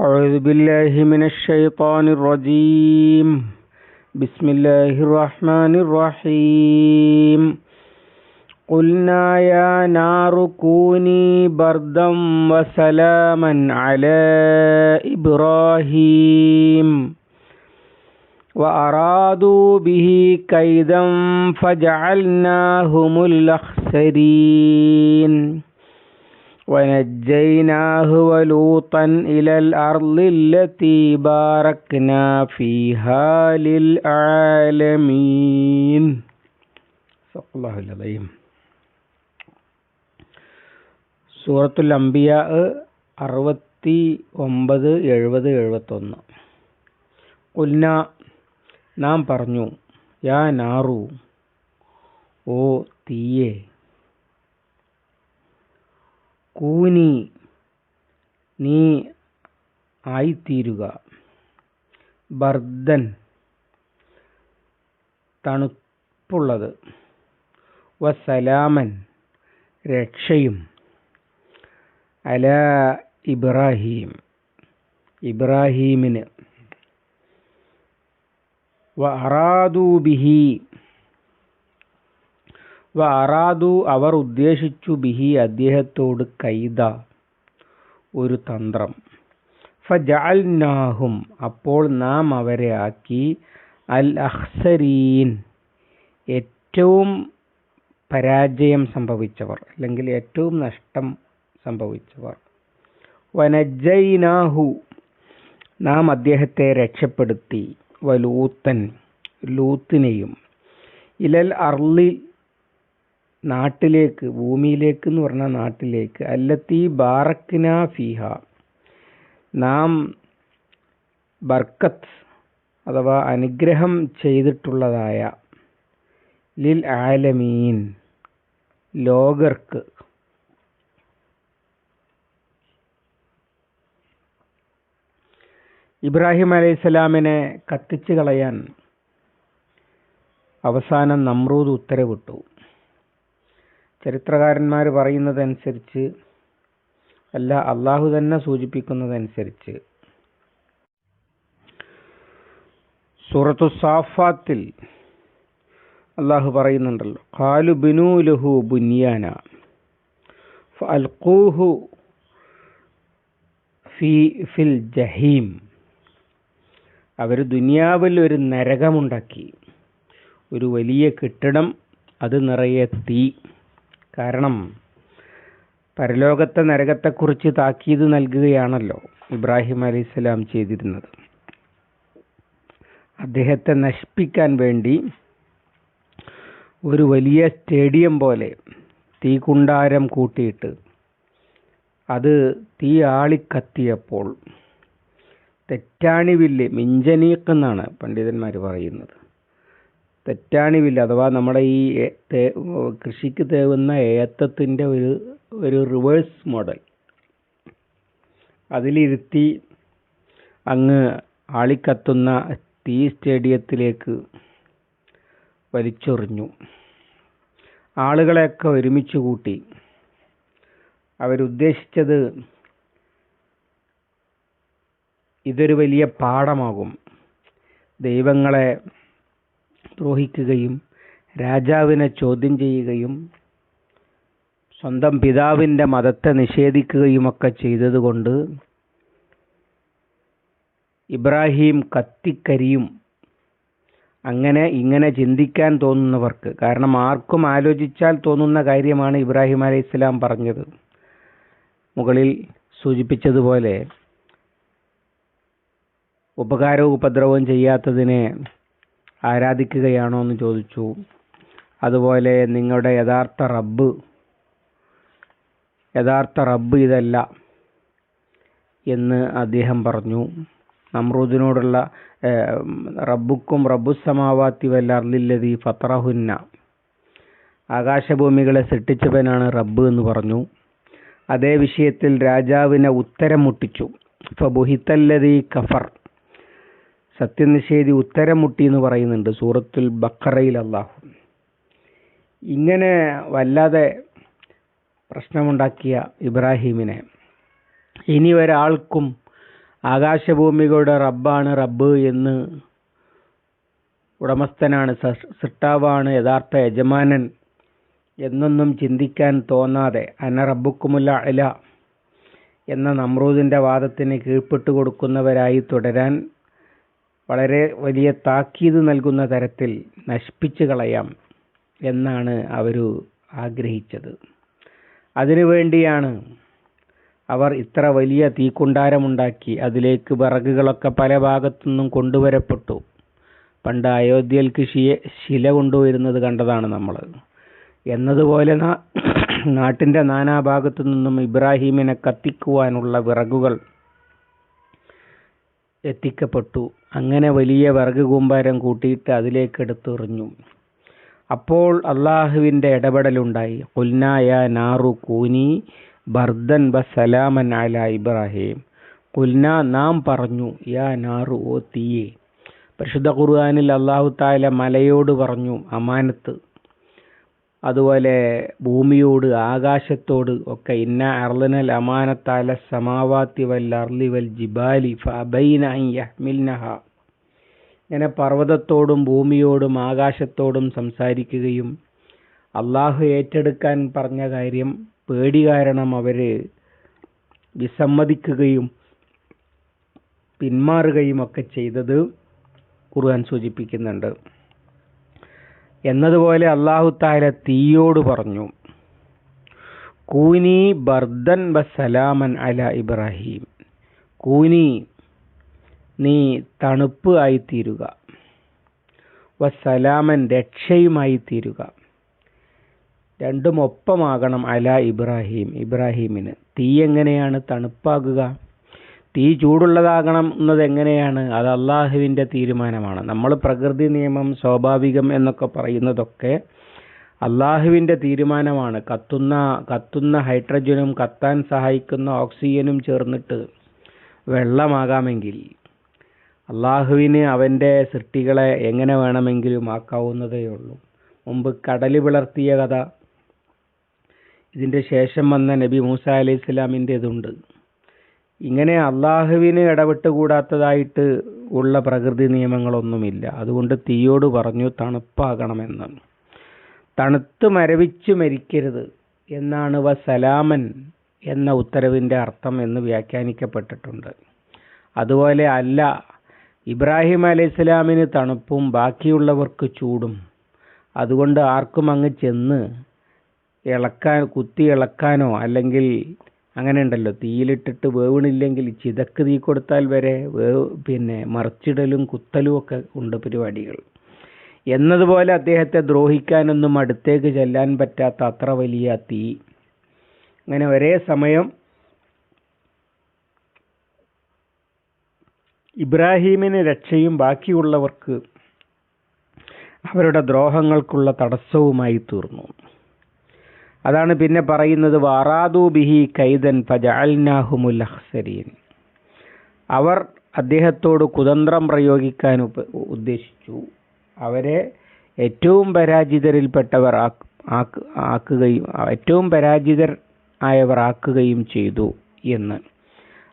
أعوذ بالله من الشيطان الرجيم. بسم الله الرحمن الرحيم. قلنا يا نار كوني بردا وسلاما على إبراهيم. وأرادوا به كيدا فجعلناهم الأخسرين. ونجيناه ولوطا إلى الأرض التي باركنا فيها للعالمين صدق الله العظيم സൂറത്തുൽ അംബിയ അറുപത്തി ഒമ്പത് എഴുപത് എഴുപത്തൊന്ന് ഉന്ന നാം പറഞ്ഞു യാ നാറു ഓ തീയേ കൂനി നീ ആയിത്തീരുക. ബർദൻ തണുപ്പുള്ളത്. വസലാമൻ രക്ഷയും. അല ഇബ്രാഹീം ഇബ്രാഹീമിന്. വ അറാദു ബിഹി വ അറാദു അവർ ഉദ്ദേശിച്ചു ബിഹി അദ്ദേഹത്തോട് കൈത ഒരു തന്ത്രം. ഫജാൽനാഹും അപ്പോൾ നാം അവരെ ആക്കി. അൽ അഹ്സരീൻ ഏറ്റവും പരാജയം സംഭവിച്ചവർ അല്ലെങ്കിൽ ഏറ്റവും നഷ്ടം സംഭവിച്ചവർ. വനജൈനാഹു നാം അദ്ദേഹത്തെ രക്ഷപ്പെടുത്തി. വലൂത്തൻ ലൂത്തിനെയും. ഇലൽ അർലി നാട്ടിലേക്ക് ഭൂമിയിലേക്ക് എന്ന് പറഞ്ഞാൽ നാട്ടിലേക്ക്. അല്ലത്തി ബാറക്കിന ഫിഹ. നാം ബർക്കത്ത് അഥവാ അനുഗ്രഹം ചെയ്തിട്ടുള്ളതായ ലിൽ ആലമീൻ ലോകർക്ക് ഇബ്രാഹിം അലൈഹിസ്സലാമിനെ കത്തിച്ചു കളയാൻ അവസാനം നമ്രൂദ് ഉത്തരവിട്ടു. ചരിത്രകാരന്മാർ പറയുന്നതനുസരിച്ച് അല്ല അള്ളാഹു തന്നെ സൂചിപ്പിക്കുന്നതനുസരിച്ച്. സൂറത്തു സാഫാത്തിൽ അള്ളാഹു പറയുന്നുണ്ടല്ലോ ഖാലു ബിനു ലഹു ബുനിയാന ഫൽഖൂഹു ഫി ഫിൽ ജഹീം. അവർ ദുനിയാവിൽ ഒരു നരകമുണ്ടാക്കി ഒരു വലിയ കെട്ടിടം അത് നിറയെ തീ. കാരണം പരലോകത്തെ നരകത്തെക്കുറിച്ച് താക്കീത് നൽകുകയാണല്ലോ ഇബ്രാഹിം അലി അലൈഹിസ്സലാം ചെയ്തിരുന്നത്. അദ്ദേഹത്തെ നശിപ്പിക്കാൻ വേണ്ടി ഒരു വലിയ സ്റ്റേഡിയം പോലെ തീകുണ്ടാരം കൂട്ടിയിട്ട് അത് തീ ആളിക്കത്തിയപ്പോൾ തെറ്റാണിവില്ല് മിഞ്ചനീക്ക് എന്നാണ് പണ്ഡിതന്മാർ പറയുന്നത്. തെറ്റാണിവില്ല. അഥവാ നമ്മുടെ ഈ കൃഷിക്ക് തേവുന്ന ഏത്തത്തിന്റെ ഒരു ഒരു റിവേഴ്സ് മോഡൽ അതിലിരുത്തി അങ്ങ് ആളിക്കത്തുന്ന തീ സ്റ്റേഡിയത്തിലേക്ക് വലിച്ചെറിഞ്ഞു. ആളുകളെയൊക്കെ ഒരുമിച്ച് കൂട്ടി. അവരുദ്ദേശിച്ചത് ഇതൊരു വലിയ പാഠമാകും. ദൈവങ്ങളെ ദ്രോഹിക്കുകയും രാജാവിനെ ചോദ്യം ചെയ്യുകയും സ്വന്തം പിതാവിന്റെ മതത്തെ നിഷേധിക്കുകയുമൊക്കെ ചെയ്തതുകൊണ്ട് ഇബ്രാഹിം കത്തിക്കരിയും. അങ്ങനെ ഇങ്ങനെ ചിന്തിക്കാൻ തോന്നുന്നവർക്ക് കാരണം ആർക്കും ആലോചിച്ചാൽ തോന്നുന്ന കാര്യമാണ് ഇബ്രാഹിം അലൈഹി ഇസ്ലാം പറഞ്ഞത്. മുകളിൽ സൂചിപ്പിച്ചതുപോലെ ഉപകാരവും ഉപദ്രവവും ചെയ്യാത്തതിനെ ആരാധിക്കുകയാണോ എന്ന് ചോദിച്ചു. അതുപോലെ നിങ്ങളുടെ യഥാർത്ഥ റബ്ബ് യഥാർത്ഥ റബ്ബ് ഇതല്ല എന്ന് അദ്ദേഹം പറഞ്ഞു. നമ്രൂദിനോടുള്ള റബ്ബുക്കും റബ്ബുസമാവാത്തി വല്ല അർലില്ലതി ഫത്രഹുന്ന ആകാശഭൂമികളെ സൃഷ്ടിച്ചവനാണ് റബ്ബ് എന്ന് പറഞ്ഞു. അതേ വിഷയത്തിൽ രാജാവിനെ ഉത്തരം മുട്ടിച്ചു ഫബുഹിത്തല്ലതി കഫർ സത്യനിഷേധി ഉത്തരം മുട്ടി എന്ന് പറയുന്നുണ്ട് സൂറത്തുൽ ബക്കറയിൽ അള്ളാഹു ഇങ്ങനെ വല്ലാതെ പ്രശ്നമുണ്ടാക്കിയ ഇബ്രാഹീമിനെ. ഇനി ഒരാൾക്കും ആകാശഭൂമികളുടെ റബ്ബാണ് റബ്ബ് എന്ന് ഉടമസ്ഥനാണ് സൃഷ്ടാവാണ് യഥാർത്ഥ യജമാനൻ എന്നൊന്നും ചിന്തിക്കാൻ തോന്നാതെ അന റബ്ബുക്കുമുല്ല അല എന്ന നമ്രൂദിന്റെ വാദത്തിന് കീഴ്പ്പെട്ടു കൊടുക്കുന്നവരായി തുടരാൻ വളരെ വലിയ താക്കീത് നൽകുന്ന തരത്തിൽ നശിപ്പിച്ചു കളയാം എന്നാണ് അവർ ആഗ്രഹിച്ചത്. അതിനുവേണ്ടിയാണ് അവർ ഇത്ര വലിയ തീക്കുണ്ടാരമുണ്ടാക്കി അതിലേക്ക് വിറകുകളൊക്കെ പല ഭാഗത്തു നിന്നും കൊണ്ടുവരപ്പെട്ടു. പണ്ട് അയോധ്യയിൽക്ക് ശില കൊണ്ടുവരുന്നത് കണ്ടതാണ് നമ്മൾ. എന്നതുപോലെ നാട്ടിന്റെ നാനാഭാഗത്തു നിന്നും ഇബ്രാഹീമിനെ കത്തിക്കുവാനുള്ള വിറകുകൾ എത്തിക്കപ്പെട്ടു. അങ്ങനെ വലിയ വിറക് കൂമ്പാരം കൂട്ടിയിട്ട് അതിലേക്ക് എടുത്തെറിഞ്ഞു അപ്പോൾ അള്ളാഹുവിന്റെ ഇടപെടലുണ്ടായി. കുൽനായ നാറു കൂനി ബർദൻ ബസലാമൻ അല ഇബ്രാഹിം. കുൽന നാം പറഞ്ഞു യാ നാറു ഓ തീയെ. പരിശുദ്ധ ഖുർആാനിൽ അള്ളാഹു താല മലയോട് പറഞ്ഞു അമാനത്ത് അതുപോലെ ഭൂമിയോട് ആകാശത്തോട് ഒക്കെ ഇന്ന അർലനൽ അമാനത്താല സമാവാത്തി വൽ അർലി വൽ ജിബാലി ഫബൈന യഹ്മിൽനഹ. ഇങ്ങനെ പർവതത്തോടും ഭൂമിയോടും ആകാശത്തോടും സംസാരിക്കുകയും അള്ളാഹു ഏറ്റെടുക്കാൻ പറഞ്ഞ കാര്യം പേടി കാരണം അവർ വിസമ്മതിക്കുകയും പിന്മാറുകയും ഒക്കെ ചെയ്തത് ഖുർആൻ സൂചിപ്പിക്കുന്നുണ്ട്. എന്നതുപോലെ അള്ളാഹു താല തീയോട് പറഞ്ഞു കൂനി ബർദൻ ബസലാമൻ അല ഇബ്രാഹിം. കൂനി നീ തണുപ്പ് ആയിത്തീരുക. വസലാമൻ രക്ഷയുമായി തീരുക. രണ്ടും ഒപ്പമാകണം അല ഇബ്രാഹിം ഇബ്രാഹിമിന്. തീ എങ്ങനെയാണ് തണുപ്പാകുക? തീ ചൂടുള്ളതാകണം എന്നത് എങ്ങനെയാണ്? അത് അള്ളാഹുവിന്റെ തീരുമാനമാണ്. നമ്മൾ പ്രകൃതി നിയമം സ്വാഭാവികം എന്നൊക്കെ പറയുന്നതൊക്കെ അള്ളാഹുവിന്റെ തീരുമാനമാണ്. കത്തുന്ന കത്തുന്ന ഹൈഡ്രജനും കത്താൻ സഹായിക്കുന്ന ഓക്സിജനും ചേർന്നിട്ട് വെള്ളമാകാമെങ്കിൽ അള്ളാഹുവിന് അവന്റെ സൃഷ്ടികളെ എങ്ങനെ വേണമെങ്കിലും ആക്കാവുന്നതേ ഉള്ളൂ. മുമ്പ് കടൽ പിളർത്തിയ കഥ. ഇതിന്റെ ശേഷം വന്ന നബി മൂസ അലൈഹി ഇസ്ലാമിന്റെതുണ്ട് ഇങ്ങനെ അള്ളാഹുവിന് ഇടപെട്ടുകൂടാത്തതായിട്ട് ഉള്ള പ്രകൃതി നിയമങ്ങളൊന്നുമില്ല. അതുകൊണ്ട് തീയോട് പറഞ്ഞു തണുപ്പാകണമെന്ന്. തണുത്ത് മരവിച്ച് മരിക്കരുത് എന്നാണ് വ സലാമൻ എന്ന ഉത്തരവിന്റെ അർത്ഥം എന്ന് വ്യാഖ്യാനിക്കപ്പെട്ടിട്ടുണ്ട്. അതുപോലെ അല്ല ഇബ്രാഹിം അലൈഹി സ്വലാമിന് തണുപ്പും ബാക്കിയുള്ളവർക്ക് ചൂടും. അതുകൊണ്ട് ആർക്കും അങ്ങ് ചെന്ന് ഇളക്കാൻ കുത്തി ഇളക്കാനോ അല്ലെങ്കിൽ അങ്ങനെ ഉണ്ടല്ലോ തീയിലിട്ടിട്ട് വേവണില്ലെങ്കിൽ ചിതക്ക് തീ കൊടുത്താൽ വരെ വേവ് പിന്നെ മറിച്ചിടലും കുത്തലും ഒക്കെ ഉണ്ട് പരിപാടികൾ. എന്നതുപോലെ അദ്ദേഹത്തെ ദ്രോഹിക്കാനൊന്നും അടുത്തേക്ക് ചെല്ലാൻ പറ്റാത്ത അത്ര വലിയ തീ. അങ്ങനെ ഒരേ സമയം ഇബ്രാഹീമിന് രക്ഷയും ബാക്കിയുള്ളവർക്ക് അവരുടെ ദ്രോഹങ്ങൾക്കുള്ള തടസ്സവുമായി തീർന്നു. അതാണ് പിന്നെ പറയുന്നത് വാറാദു ബിഹി കൈദൻ ഫജഅൽനാഹുമുൽ അഹ്സരീൻ അവർ അദ്ദേഹത്തോട് കുതന്ത്രം പ്രയോഗിക്കാൻ ഉദ്ദേശിച്ചു. അവരെ ഏറ്റവും പരാജിതരിൽപ്പെട്ടവർ ആക്കുകയും ഏറ്റവും പരാജിതർ ആയവർ ആക്കുകയും ചെയ്തു എന്ന്.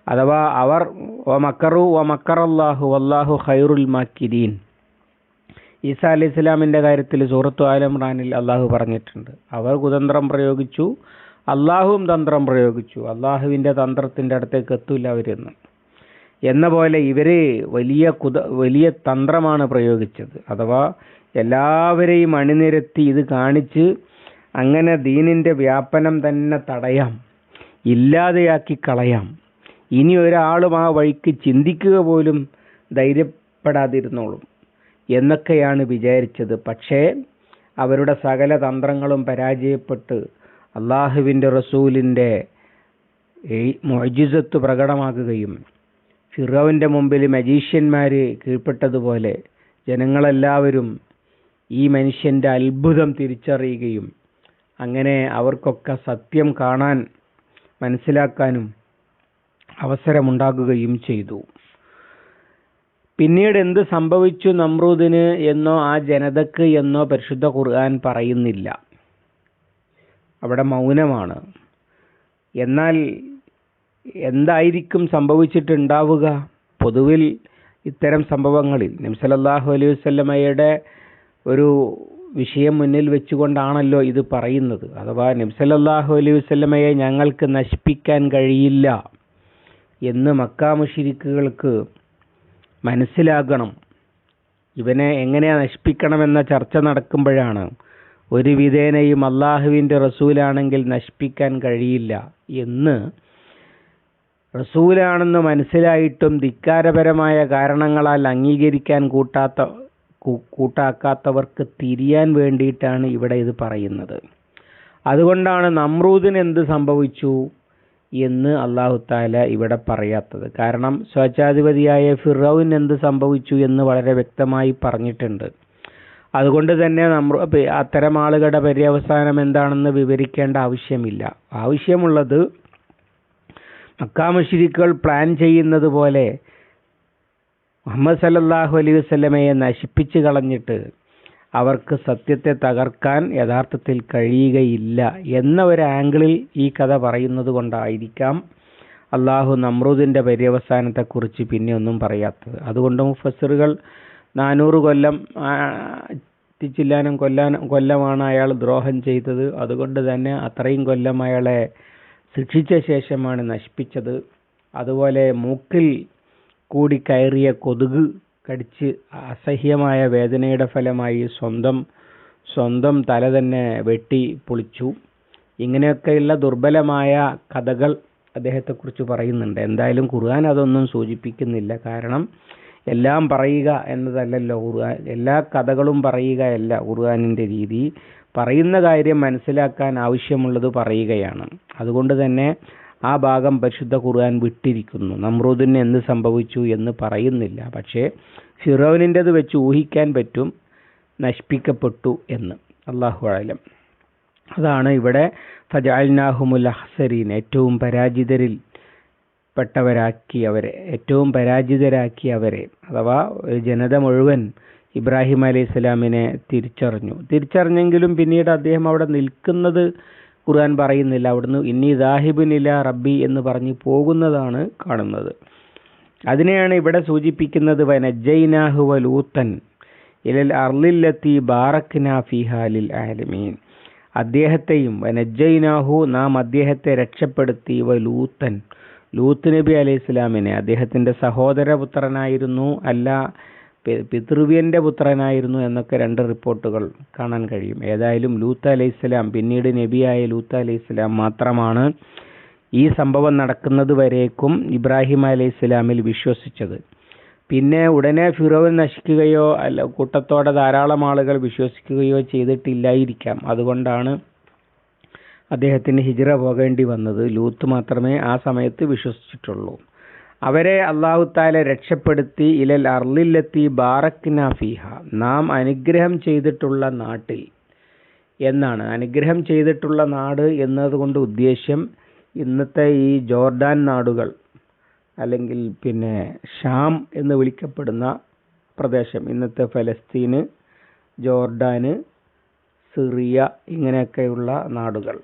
അഥവാ അവർ ഒ മക്കറു ഒ മക്കറല്ലാഹു അല്ലാഹു ഖൈറുൽ മാക്കിരീൻ. ഈസ അലി ഇസ്ലാമിന്റെ കാര്യത്തിൽ സൂറത്തു ആലംറാനിൽ അള്ളാഹു പറഞ്ഞിട്ടുണ്ട്. അവർ കുതന്ത്രം പ്രയോഗിച്ചു. അള്ളാഹുവും തന്ത്രം പ്രയോഗിച്ചു. അള്ളാഹുവിന്റെ തന്ത്രത്തിന്റെ അടുത്തേക്ക് എത്തില്ല അവരെന്ന്. എന്ന പോലെ ഇവർ വലിയ കുത വലിയ തന്ത്രമാണ് പ്രയോഗിച്ചത്. അഥവാ എല്ലാവരെയും അണിനിരത്തി ഇത് കാണിച്ച് അങ്ങനെ ദീനിന്റെ വ്യാപനം തന്നെ തടയാം. ഇല്ലാതെയാക്കി കളയാം. ഇനി ഒരാളും ആ വഴിക്ക് ചിന്തിക്കുക പോലും ധൈര്യപ്പെടാതിരുന്നോളും. എന്നൊക്കെയാണ് വിചാരിച്ചത്. പക്ഷേ അവരുടെ സകല തന്ത്രങ്ങളും പരാജയപ്പെട്ട് അള്ളാഹുവിന്റെ റസൂലിന്റെ മൊജിസത്ത് പ്രകടമാക്കുകയും ഫിറോവിന്റെ മുമ്പിൽ മജീഷ്യന്മാർ കീഴ്പ്പെട്ടതുപോലെ ജനങ്ങളെല്ലാവരും ഈ മനുഷ്യന്റെ അത്ഭുതം തിരിച്ചറിയുകയും അങ്ങനെ അവർക്കൊക്കെ സത്യം കാണാൻ മനസ്സിലാക്കാനും അവസരമുണ്ടാകുകയും ചെയ്തു. പിന്നീട് എന്ത് സംഭവിച്ചു നമ്രൂദിന് എന്നോ ആ ജനതക്ക് എന്നോ പരിശുദ്ധ ഖുർആൻ പറയുന്നില്ല. അവിടെ മൗനമാണ്. എന്നാൽ എന്തായിരിക്കും സംഭവിച്ചിട്ടുണ്ടാവുക? പൊതുവിൽ ഇത്തരം സംഭവങ്ങളിൽ നബ്സലല്ലാഹു അലൈഹി വല്ലമയുടെ ഒരു വിഷയം മുന്നിൽ വെച്ചുകൊണ്ടാണല്ലോ ഇത് പറയുന്നത്. അഥവാ നബ്സലല്ലാഹു അലൈഹി വല്ലമയെ ഞങ്ങൾക്ക് നശിപ്പിക്കാൻ കഴിയില്ല എന്ന് മക്കാ മുഷിരിക്കുകൾക്ക് മനസ്സിലാകണം. ഇവനെ എങ്ങനെ നശിപ്പിക്കണമെന്ന ചർച്ച നടക്കുമ്പോഴാണ് ഒരു വിധേനയും അള്ളാഹുവിന്റെ റസൂലാണെങ്കിൽ നശിപ്പിക്കാൻ കഴിയില്ല എന്ന്. റസൂലാണെന്ന് മനസ്സിലായിട്ടും ധിക്കാരപരമായ കാരണങ്ങളാൽ അംഗീകരിക്കാൻ കൂട്ടാത്ത കൂട്ടാക്കാത്തവർക്ക് തിരിയാൻ വേണ്ടിയിട്ടാണ് ഇവിടെ ഇത് പറയുന്നത്. അതുകൊണ്ടാണ് നമ്രൂദിന് എന്ത് സംഭവിച്ചു? എന്ന് അള്ളാഹു താല ഇവിടെ പറയാത്തത്. കാരണം സ്വച്ഛാധിപതിയായ ഫിറൌൻ എന്ത് സംഭവിച്ചു എന്ന് വളരെ വ്യക്തമായി പറഞ്ഞിട്ടുണ്ട്. അതുകൊണ്ട് തന്നെ നമ്മൾ അത്തരം ആളുകളുടെ പര്യവസാനം എന്താണെന്ന് വിവരിക്കേണ്ട ആവശ്യമില്ല. ആവശ്യമുള്ളത് മക്കാമഷിരിക്കുകൾ പ്ലാൻ ചെയ്യുന്നത് പോലെ മുഹമ്മദ് സല്ലാഹു അലൈഹി വസല്ലമയെ നശിപ്പിച്ചു കളഞ്ഞിട്ട് അവർക്ക് സത്യത്തെ തകർക്കാൻ യഥാർത്ഥത്തിൽ കഴിയുകയില്ല എന്ന ഒരു ആംഗിളിൽ ഈ കഥ പറയുന്നത് കൊണ്ടായിരിക്കാം അള്ളാഹു നമ്രൂദിന്റെ പര്യവസാനത്തെക്കുറിച്ച് പിന്നെ ഒന്നും പറയാത്തത്. അതുകൊണ്ട് മുഫസറുകൾ നാനൂറ് കൊല്ലം ചില്ലാനും കൊല്ലാനും കൊല്ലമാണ് അയാൾ ദ്രോഹം ചെയ്തത്. അതുകൊണ്ട് തന്നെ അത്രയും കൊല്ലം അയാളെ ശിക്ഷിച്ച ശേഷമാണ് നശിപ്പിച്ചത്. അതുപോലെ മൂക്കിൽ കൂടി കയറിയ കൊതുക് കടിച്ച് അസഹ്യമായ വേദനയുടെ ഫലമായി സ്വന്തം സ്വന്തം തല തന്നെ വെട്ടി പൊളിച്ചു. ഇങ്ങനെയൊക്കെയുള്ള ദുർബലമായ കഥകൾ അദ്ദേഹത്തെക്കുറിച്ച് പറയുന്നുണ്ട്. എന്തായാലും ഖുർആൻ അതൊന്നും സൂചിപ്പിക്കുന്നില്ല. കാരണം എല്ലാം പറയുക എന്നതല്ലല്ലോ ഖുർആൻ. എല്ലാ കഥകളും പറയുകയല്ല ഖുർആാനിന്റെ രീതി. പറയുന്ന കാര്യം മനസ്സിലാക്കാൻ ആവശ്യമുള്ളത് പറയുകയാണ്. അതുകൊണ്ട് തന്നെ ആ ഭാഗം പരിശുദ്ധ ഖുർആൻ വിട്ടിരിക്കുന്നു. നമ്രൂദിന് എന്ത് സംഭവിച്ചു എന്ന് പറയുന്നില്ല. പക്ഷേ ഫിറോവിനിന്റെത് വെച്ച് ഊഹിക്കാൻ പറ്റും നശിപ്പിക്കപ്പെട്ടു എന്ന്. അള്ളാഹു ആലം അതാണ് ഇവിടെ ഫജാൽനാഹുമുൽ അഹ്സരീൻ ഏറ്റവും പരാജിതരിൽ പെട്ടവരാക്കി അവരെ ഏറ്റവും പരാജിതരാക്കി അവരെ അഥവാ ഒരു ജനത മുഴുവൻ ഇബ്രാഹിം അലൈഹി സ്വലാമിനെ തിരിച്ചറിഞ്ഞു. തിരിച്ചറിഞ്ഞെങ്കിലും പിന്നീട് അദ്ദേഹം അവിടെ നിൽക്കുന്നത് ഖുർആൻ പറയുന്നില്ല. അവിടുന്ന് ഇന്നി ദാഹിബിനില റബ്ബി എന്ന് പറഞ്ഞ് പോകുന്നതാണ് കാണുന്നത്. അതിനെയാണ് ഇവിടെ സൂചിപ്പിക്കുന്നത് വനജൈനാഹു വലൂത്തൻ ഇലൽ അർലില്ലത്തി ബാറക്ന ആലമീൻ. അദ്ദേഹത്തെയും വനജൈനാഹു നാം അദ്ദേഹത്തെ രക്ഷപ്പെടുത്തി വലൂത്തൻ ലൂത്ത് നബി അലൈഹി ഇസ്ലാമിനെ അദ്ദേഹത്തിന്റെ സഹോദരപുത്രനായിരുന്നു. അല്ല പിതൃവ്യന്റെ പുത്രനായിരുന്നു എന്നൊക്കെ രണ്ട് റിപ്പോർട്ടുകൾ കാണാൻ കഴിയും. ഏതായാലും ലൂത്ത് അലൈഹി സ്വലാം പിന്നീട് നബിയായ ലൂത്ത് അലൈഹി സ്വലാം മാത്രമാണ് ഈ സംഭവം നടക്കുന്നത് വരേക്കും ഇബ്രാഹിം അലൈഹി ഇസ്ലാമിൽ വിശ്വസിച്ചത്. പിന്നെ ഉടനെ ഫിറോവൻ നശിക്കുകയോ അല്ല കൂട്ടത്തോടെ ധാരാളം ആളുകൾ വിശ്വസിക്കുകയോ ചെയ്തിട്ടില്ലായിരിക്കാം. അതുകൊണ്ടാണ് അദ്ദേഹത്തിന് ഹിജ്റ പോകേണ്ടി വന്നത്. ലൂത്ത് മാത്രമേ ആ സമയത്ത് വിശ്വസിച്ചിട്ടുള്ളൂ. അവരെ അള്ളാഹു താല രക്ഷപ്പെടുത്തി ഇലൽ അർലില്ലെത്തി ബാറക്കിന ഫീഹ. നാം അനുഗ്രഹം ചെയ്തിട്ടുള്ള നാട്ടിൽ എന്നാണ്. അനുഗ്രഹം ചെയ്തിട്ടുള്ള നാട് എന്നതുകൊണ്ട് ഉദ്ദേശ്യം ഇന്നത്തെ ഈ ജോർഡാൻ നാടുകൾ അല്ലെങ്കിൽ പിന്നെ ഷാം എന്ന് വിളിക്കപ്പെടുന്ന പ്രദേശം. ഇന്നത്തെ ഫലസ്തീന് ജോർഡാന് സിറിയ ഇങ്ങനെയൊക്കെയുള്ള നാടുകൾ.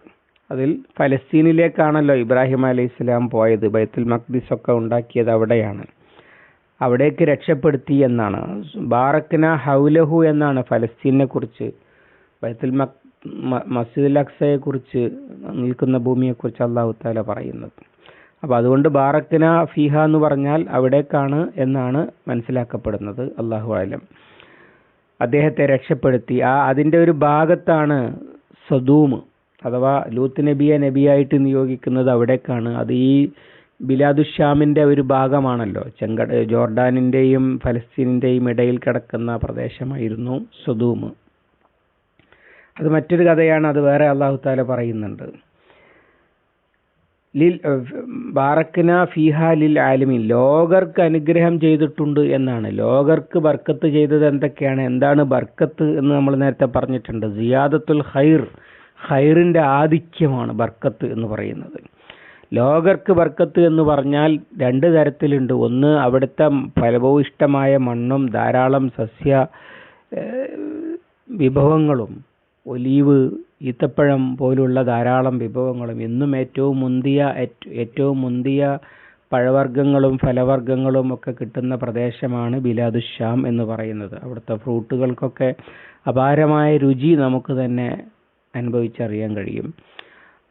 അതിൽ ഫലസ്തീനിലേക്കാണല്ലോ ഇബ്രാഹിം അലൈഹി ഇസ്ലാം പോയത്. ബൈത്തുൽ മഖ്ദിസ് ഒക്കെ ഉണ്ടാക്കിയത് അവിടെയാണ്. അവിടേക്ക് രക്ഷപ്പെടുത്തി എന്നാണ്. ബാറക്കന ഹൗലഹു എന്നാണ് ഫലസ്തീനെ കുറിച്ച്. ബൈത്തുൽ മക് മസ്ജിദുൽ അക്സയെ കുറിച്ച് നിൽക്കുന്ന ഭൂമിയെക്കുറിച്ച് അള്ളാഹു താല പറയുന്നത്. അപ്പോൾ അതുകൊണ്ട് ബാറക്കന ഫിഹ എന്ന് പറഞ്ഞാൽ അവിടേക്കാണ് എന്നാണ് മനസ്സിലാക്കപ്പെടുന്നത് അള്ളാഹു ആലം അദ്ദേഹത്തെ രക്ഷപ്പെടുത്തി. ആ അതിന്റെ ഒരു ഭാഗത്താണ് സദൂമ് അഥവാ ലൂത്ത് നബിയെ നബിയായിട്ട് നിയോഗിക്കുന്നത് അവിടേക്കാണ്. അത് ഈ ബിലാദുഷ്യാമിന്റെ ഒരു ഭാഗമാണല്ലോ. ചെങ്കട ജോർഡാനിന്റെയും ഫലസ്തീനിന്റെയും ഇടയിൽ കിടക്കുന്ന പ്രദേശമായിരുന്നു സുദൂമ് അത് മറ്റൊരു കഥയാണ് അത് വേറെ അള്ളാഹു താല പറയുന്നുണ്ട്. ലിൽ ബാറക്കിന ഫിഹ ലിൽ ആലിമീൻ. ലോകർക്ക് അനുഗ്രഹം ചെയ്തിട്ടുണ്ട് എന്നാണ്. ലോകർക്ക് ബർക്കത്ത് ചെയ്തത് എന്തൊക്കെയാണ്? എന്താണ് ബർക്കത്ത് എന്ന് നമ്മൾ നേരത്തെ പറഞ്ഞിട്ടുണ്ട്. സിയാദത്തുൽ ഖൈർ ഖൈറിന്റെ ആധിക്യമാണ് ബർക്കത്ത് എന്ന് പറയുന്നത്. ലോകർക്ക് ബർക്കത്ത് എന്ന് പറഞ്ഞാൽ രണ്ട് തരത്തിലുണ്ട്. ഒന്ന് അവിടുത്തെ ഫലഭൂയിഷ്ടമായ മണ്ണും ധാരാളം സസ്യ വിഭവങ്ങളും ഒലീവ് ഈത്തപ്പഴം പോലുള്ള ധാരാളം വിഭവങ്ങളും ഇന്നും ഏറ്റവും മുന്തിയ ഏറ്റവും മുന്തിയ പഴവർഗങ്ങളും ഫലവർഗങ്ങളും ഒക്കെ കിട്ടുന്ന പ്രദേശമാണ് ബിലാദുഷ്യാം എന്ന് പറയുന്നത്. അവിടുത്തെ ഫ്രൂട്ടുകൾക്കൊക്കെ അപാരമായ രുചി നമുക്ക് തന്നെ അനുഭവിച്ചറിയാൻ കഴിയും.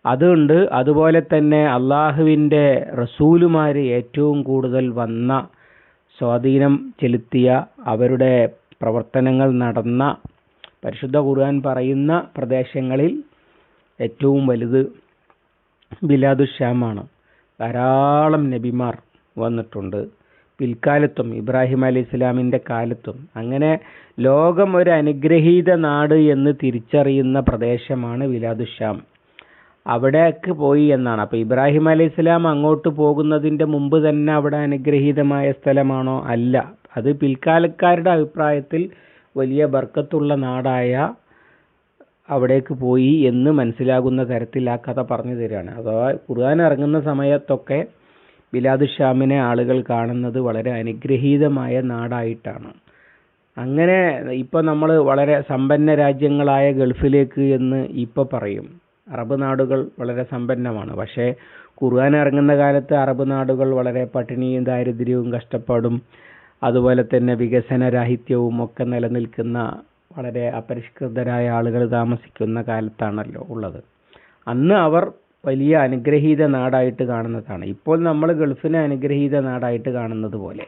അതുകൊണ്ട് അതുപോലെ തന്നെ അള്ളാഹുവിന്റെ റസൂലുമാർ ഏറ്റവും കൂടുതൽ വന്ന സ്വാധീനം ചെലുത്തിയ അവരുടെ പ്രവർത്തനങ്ങൾ നടന്ന പരിശുദ്ധ ഖുർആൻ പറയുന്ന പ്രദേശങ്ങളിൽ ഏറ്റവും വലുത് ബിലാദുശ്യാമാണ്. ധാരാളം നബിമാർ വന്നിട്ടുണ്ട്. പിൽക്കാലത്തും ഇബ്രാഹിം അലി ഇസ്ലാമിന്റെ കാലത്തും. അങ്ങനെ ലോകം ഒരു അനുഗ്രഹീത നാട് എന്ന് തിരിച്ചറിയുന്ന പ്രദേശമാണ് വിലാദുഷാം അവിടേക്ക് പോയി എന്നാണ്. അപ്പോൾ ഇബ്രാഹിം അലൈഹി ഇസ്ലാം അങ്ങോട്ട് പോകുന്നതിന്റെ മുമ്പ് തന്നെ അവിടെ അനുഗ്രഹീതമായ സ്ഥലമാണോ? അല്ല. അത് പിൽക്കാലക്കാരുടെ അഭിപ്രായത്തിൽ വലിയ ബർക്കത്തുള്ള നാടായ അവിടേക്ക് പോയി എന്ന് മനസ്സിലാകുന്ന തരത്തിൽ ആ കഥ പറഞ്ഞു തരികയാണ്. അഥവാ ഖുർആൻ ഇറങ്ങുന്ന സമയത്തൊക്കെ ബിലാദു ഷാമിനെ ആളുകൾ കാണുന്നത് വളരെ അനുഗ്രഹീതമായ നാടായിട്ടാണ്. അങ്ങനെ ഇപ്പോൾ നമ്മൾ വളരെ സമ്പന്ന രാജ്യങ്ങളായ ഗൾഫിലേക്ക് എന്ന് ഇപ്പോൾ പറയും. അറബ് നാടുകൾ വളരെ സമ്പന്നമാണ്. പക്ഷേ ഖുർആൻ ഇറങ്ങുന്ന കാലത്ത് അറബ് നാടുകൾ വളരെ പട്ടിണിയും ദാരിദ്ര്യവും കഷ്ടപ്പാടും അതുപോലെ തന്നെ വികസന രാഹിത്യവും ഒക്കെ നിലനിൽക്കുന്ന വളരെ അപരിഷ്കൃതരായ ആളുകൾ താമസിക്കുന്ന കാലത്താണല്ലോ ഉള്ളത്. അന്ന് അവർ വലിയ അനുഗ്രഹീത നാടായിട്ട് കാണുന്നതാണ്. ഇപ്പോൾ നമ്മൾ ഗൾഫിനെ അനുഗ്രഹീത നാടായിട്ട് കാണുന്നത് പോലെ.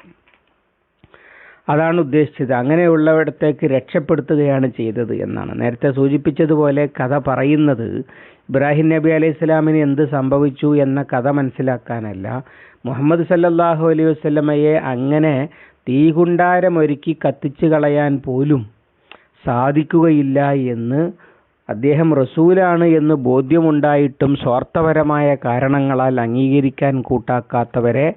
അതാണ് ഉദ്ദേശിച്ചത്. അങ്ങനെയുള്ളവിടത്തേക്ക് രക്ഷപ്പെടുത്തുകയാണ് ചെയ്തത് എന്നാണ്. നേരത്തെ സൂചിപ്പിച്ചതുപോലെ കഥ പറയുന്നത് ഇബ്രാഹിം നബി അലൈഹി സ്വലാമിന് എന്ത് സംഭവിച്ചു എന്ന കഥ മനസ്സിലാക്കാനല്ല. മുഹമ്മദ് സല്ലാഹു അലൈഹി വസ്ലമയെ അങ്ങനെ തീകുണ്ടാരമൊരുക്കി കത്തിച്ചു കളയാൻ പോലും സാധിക്കുകയില്ല എന്ന് അദ്ദേഹം റസൂലാണ് എന്ന് ബോധ്യമുണ്ടായിട്ടും സ്വാർത്ഥപരമായ കാരണങ്ങളാൽ അംഗീകരിക്കാൻ കൂട്ടാക്കാത്തവരെ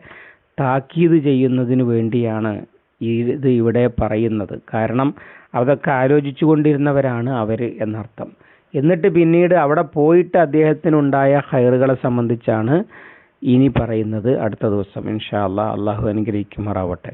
താക്കീത് ചെയ്യുന്നതിന് വേണ്ടിയാണ് ഇത് ഇവിടെ പറയുന്നത്. കാരണം അതൊക്കെ ആലോചിച്ചു കൊണ്ടിരുന്നവരാണ് അവർ എന്നർത്ഥം. എന്നിട്ട് പിന്നീട് അവിടെ പോയിട്ട് അദ്ദേഹത്തിനുണ്ടായ ഹൈറുകളെ സംബന്ധിച്ചാണ് ഇനി പറയുന്നത് അടുത്ത ദിവസം. ഇൻഷാ അല്ലാ അള്ളാഹു അനുഗ്രഹിക്കുമാറാവട്ടെ.